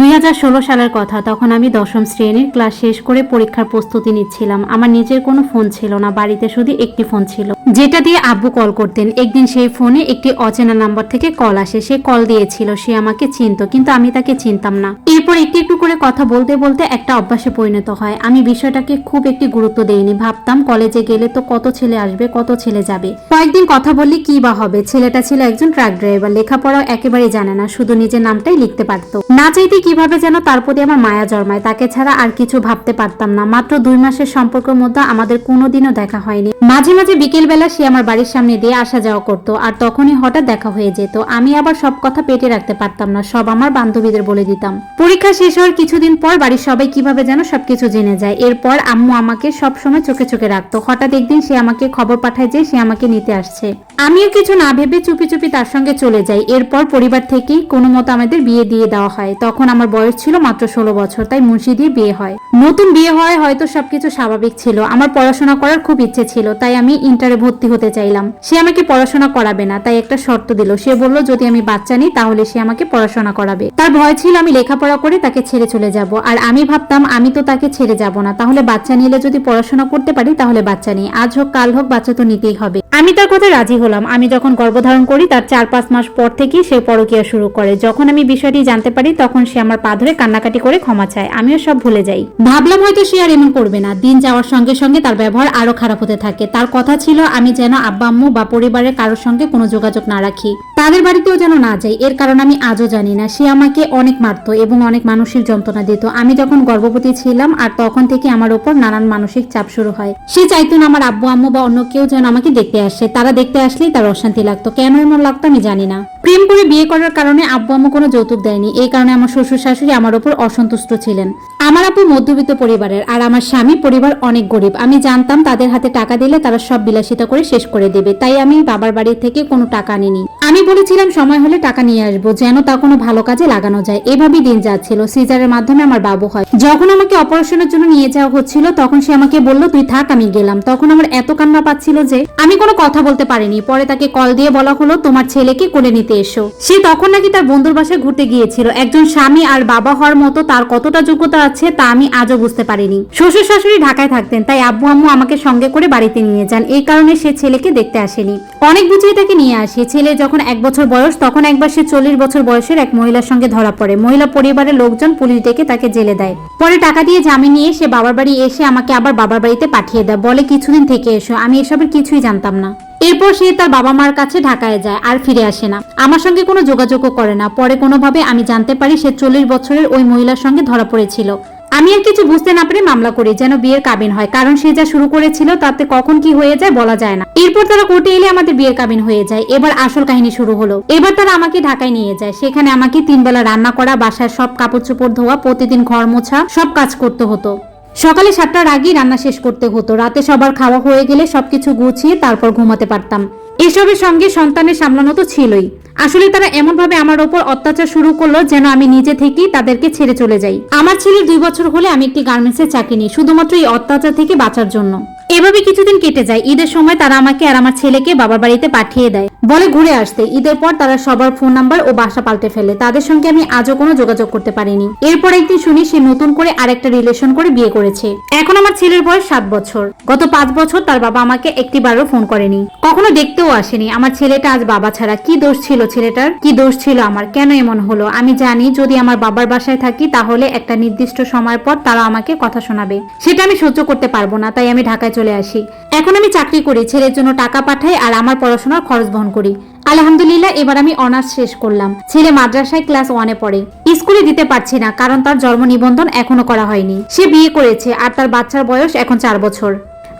দুই হাজার ষোলো সালের কথা, তখন আমি দশম শ্রেণির ক্লাস শেষ করে পরীক্ষার প্রস্তুতি নিচ্ছিলাম। আমার নিজের কোনো ফোন ছিল না, বাড়িতে শুধু একটি ফোন ছিল। যেটা দিয়ে আব্বু কল করতেন। একদিন সেই ফোনে একটি অচেনা নাম্বার থেকে কল আসে। সে কল দিয়েছিল, সে আমাকে চিনতো, কিন্তু আমি তাকে চিনতাম না। এরপর একটু একটু করে কথা বলতে বলতে একটা অভ্যাসে পরিণত হয়। আমি বিষয়টাকে খুব একটি গুরুত্ব দেইনি। ভাবতাম, কলেজে গেলে তো কত ছেলে আসবে, কত ছেলে যাবে। কয়েকদিন কথা বললে কি বা হবে? ছেলেটা ছিল একজন ট্রাক ড্রাইভার, লেখাপড়াও একেবারেই জানে না, শুধু নিজের নামটাই লিখতে পারতো। না চাইতে কীভাবে যেন তার প্রতি আমার মায়া জন্মায়, তাকে ছাড়া আর কিছু ভাবতে পারতাম না। মাত্র দুই মাসের সম্পর্কের মধ্যে আমাদের কোনোদিনও দেখা হয়নি। মাঝে মাঝে বিকেল বেলা সে আমার বাড়ির সামনে দিয়ে আসা যাওয়া করতো, আর তখনই হঠাৎ দেখা হয়ে যেত। আমি আবার সব কথা পেটে রাখতে পারতাম না, সব আমার বান্ধবীদের বলে দিতাম। পরীক্ষা শেষ হওয়ার কিছুদিন পর বাড়ির সবাই কীভাবে যেন সবকিছু জেনে যায়। এরপর আম্মু আমাকে সব সময় চোখে চোখে রাখতো। হঠাৎ একদিন সে আমাকে খবর পাঠায় যে সে আমাকে নিতে আসছে। আমিও কিছু না ভেবে চুপি চুপি তার সঙ্গে চলে যাই। এরপর পরিবার থেকেই কোনো মতো আমাদের বিয়ে দিয়ে দেওয়া হয়। তখন আমার বয়স ছিল মাত্র ষোলো বছর, তাই মুন্সি দিয়ে বিয়ে হয়। নতুন বিয়ে হয় হয়তো সবকিছু স্বাভাবিক ছিল। আমার পড়াশোনা করার খুব ইচ্ছে ছিল তাই আমি ইন্টারে ভর্তি হতে চাইলাম। সে আমাকে পড়াশোনা করাবে না, তাই একটা শর্ত দিল। সে বলল, যদি আমি বাচ্চা নিই, তাহলে সে আমাকে পড়াশোনা করাবে। তার ভয় ছিল, আমি লেখাপড়া করে তাকে ছেড়ে চলে যাব। আর আমি ভাবতাম, আমি তো তাকে ছেড়ে যাব না। তাহলে বাচ্চা নিলে যদি পড়াশোনা করতে পারি, তাহলে বাচ্চা নেই। আজ হোক, কাল হোক, বাচ্চা তো নিতেই হবে। আমি তার কথা রাজি হলাম। আমি যখন গর্ভধারণ করি, তার চার পাঁচ মাস পর থেকেই সে পরকিয়া শুরু করে। যখন আমি বিষয়টি জানতে পারি, তখন সে আমার পা ধরে কান্নাকাটি করে ক্ষমা চায়। আমিও সব ভুলে যাই। ভাবলাম হয়তো সে আর এমন করবে না। দিন যাওয়ার সঙ্গে সঙ্গে তার ব্যবহার আরও খারাপ হতে থাকে। তার কথা ছিল, আমি যেন আব্বা আম্মু বা পরিবারের কারোর সঙ্গে কোনো যোগাযোগ না রাখি। তাদের বাড়িতেও যেন না যাই, এর কারণ আমি আজও জানি না। সে আমাকে অনেক মারতো এবং অনেক মানসিক যন্ত্রণা দিত। আমি যখন গর্ভবতী ছিলাম আর তখন থেকে আমার উপর নানান মানসিক চাপ শুরু হয়। সে চাইতো না আমার আব্বু, আম্মু বা অন্য কেউ যেন আমাকে দেখতে আসে। তারা দেখতে আসলেই তার অশান্তি লাগতো। কেন এমন লাগতো আমি জানি না। প্রেম করে বিয়ে করার কারণে আব্বু, আম্মু কোনো যৌতুক দেয়নি। এই কারণে আমার শ্বশুর শাশুড়ি আমার উপর অসন্তুষ্ট ছিলেন। আমার আপু মধ্যবিত্ত পরিবারের আর আমার স্বামী পরিবার অনেক গরিব। আমি জানতাম তাদের হাতে টাকা দিলে তারা সব বিলাসিতা করে শেষ করে দেবে। তাই আমি বাবার বাড়ি থেকে কোনো টাকা আনিনি। আমি বলেছিলাম, সময় হলে টাকা নিয়ে আসব, যেন তা কোনো ভালো কাজে লাগানো যায়। এভাবেই দিন যাচ্ছিল। সিজারের মাধ্যমে আমার বাবু হয়। যখন আমাকে অপারেশনের জন্য নিয়ে যাওয়া হচ্ছিল, তখন সে আমাকে বলল, তুই থাক, আমি গেলাম। তখন আমার এত কান্না পাচ্ছিল যে আমি কোনো কথা বলতে পারিনি। পরে তাকে কল দিয়ে বলা হলো, তোমার ছেলেকে কোলে নিতে এসো। সে তখন নাকি তার বন্ধুর বাসায় ঘুরতে গিয়েছিল। একজন স্বামী আর বাবা হওয়ার মতো তার কতটা যোগ্যতা আছে, তা আমি আজও বুঝতে পারিনি। শ্বশুর শাশুড়ি ঢাকায় থাকতেন, তাই আব্বু আম্মু আমাকে সঙ্গে করে বাড়িতে নিয়ে যান। এই কারণে সে ছেলেকে দেখতে আসেনি। অনেক বুঝিয়ে তাকে নিয়ে আসি। ছেলে যখন এক বছর বয়স, তখন একবার সে চল্লিশ বছর বয়সের এক মহিলার সঙ্গে ধরা পড়ে। মহিলা পরিবারের লোকজন পুলিশ ডেকে তাকে জেলে দেয়। পরে টাকা দিয়ে জামিন নিয়ে সে বাবার বাড়ি এসে আমাকে আবার বাবার বাড়িতে পাঠিয়ে দেয়। বলে, কিছুদিন থেকে এসো, আমি এসবের কিছুই জানতাম না। এরপর সে তার বাবা মার কাছে ঢাকায় যায়, আর ফিরে আসে না। আমার সঙ্গে কোনো যোগাযোগও করে না। পরে কোনোভাবে আমি জানতে পারি সে চল্লিশ বছরের ওই মহিলার সঙ্গে ধরা পড়েছিল। আমি আর কিছু বুঝতে না পেরে মামলা করি, যেন বিয়ের কাবিন হয়। কারণ সে যা শুরু করেছিল, তাতে কখন কি হয়ে যায় বলা যায় না। এরপর তারা কোর্টে এলে আমাদের বিয়ের কাবিন হয়ে যায়। এবার আসল কাহিনী শুরু হলো। এবার তারা আমাকে ঢাকায় নিয়ে যায়। সেখানে আমাকে তিন বেলা রান্না করা বাসায় সব কাপড় চোপড় ধোয়া, প্রতিদিন ঘর মোছা, সব কাজ করতে হতো। সকালে সাতটার আগেই রান্না শেষ করতে হতো। রাতে সবার খাওয়া হয়ে গেলে সবকিছু গুছিয়ে তারপর ঘুমাতে পারতাম। এসবের সঙ্গে সন্তানের সামলানো তো ছিলই। আসলে তারা এমনভাবে আমার ওপর অত্যাচার শুরু করল যেন আমি নিজে থেকেই তাদেরকে ছেড়ে চলে যাই। আমার ছেলের দুই বছর হলে আমি একটি গার্মেন্টসে চাকরি নিই, শুধুমাত্র এই অত্যাচার থেকে বাঁচার জন্য। এভাবে কিছুদিন কেটে যায়। ঈদের সময় তারা আমাকে আর আমার ছেলেকে বাবার বাড়িতে পাঠিয়ে দেয়। বলে ঘুরে আসতে। ঈদের পর তারা সবার ফোন নাম্বার ও বাসা পাল্টে ফেলে। তাদের সঙ্গে আমি আজও কোনো যোগাযোগ করতে পারিনি। এরপর একদিন শুনি সে নতুন করে আরেকটা রিলেশন করে বিয়ে করেছে। এখন আমার ছেলের বয়স সাত বছর। গত পাঁচ বছর তার বাবা আমাকে একটিবারও ফোন করেনি। কখনো দেখতেও আসেনি। আমার ছেলেটা আজ বাবা ছাড়া। কি দোষ ছিল ছেলেটার? কি দোষ ছিল আমার? কেন এমন হলো? আমি জানি যদি আমার বাবার বাসায় থাকি তাহলে একটা নির্দিষ্ট সময় পর তারা আমাকে কথা শোনাবে। সেটা আমি সহ্য করতে পারব না। তাই আমি ঢাকায় চলে আসি। এখন আমি চাকরি করি, ছেলের জন্য টাকা পাঠাই আর আমার পড়াশোনার খরচ বহন করি। আলহামদুলিল্লাহ, এবার আমি অনার্স শেষ করলাম। ছেলে মাদ্রাসায় ক্লাস ওয়ানে পড়ে। স্কুলে দিতে পারছি না, কারণ তার জন্ম নিবন্ধন এখনও করা হয়নি। সে বিয়ে করেছে আর তার বাচ্চার বয়স এখন চার বছর।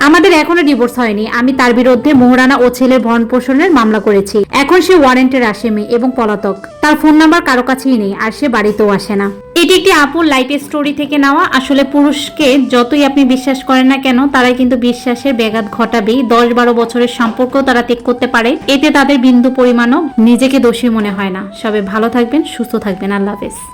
আমাদের এখনও ডিভোর্স হয়নি। আমি তার বিরুদ্ধে মোহরানা ও ছেলের ভরণ পোষণের মামলা করেছি। এখন সে ওয়ারেন্টের আসামি এবং পলাতক। তার ফোন নাম্বার কারও কাছেই নেই আর সে বাড়িতেও আসে না। এটি একটি আপুর লাইফ স্টোরি থেকে নেওয়া। আসলে পুরুষকে যতই আপনি বিশ্বাস করেন না কেন, তারাই কিন্তু বিশ্বাসের ব্যাঘাত ঘটাবেই। দশ বারো বছরের সম্পর্ক তারা ত্যাগ করতে পারে। এতে তাদের বিন্দু পরিমাণও নিজেকে দোষী মনে হয় না। সবে ভালো থাকবেন, সুস্থ থাকবেন। আল্লাহ হাফেজ।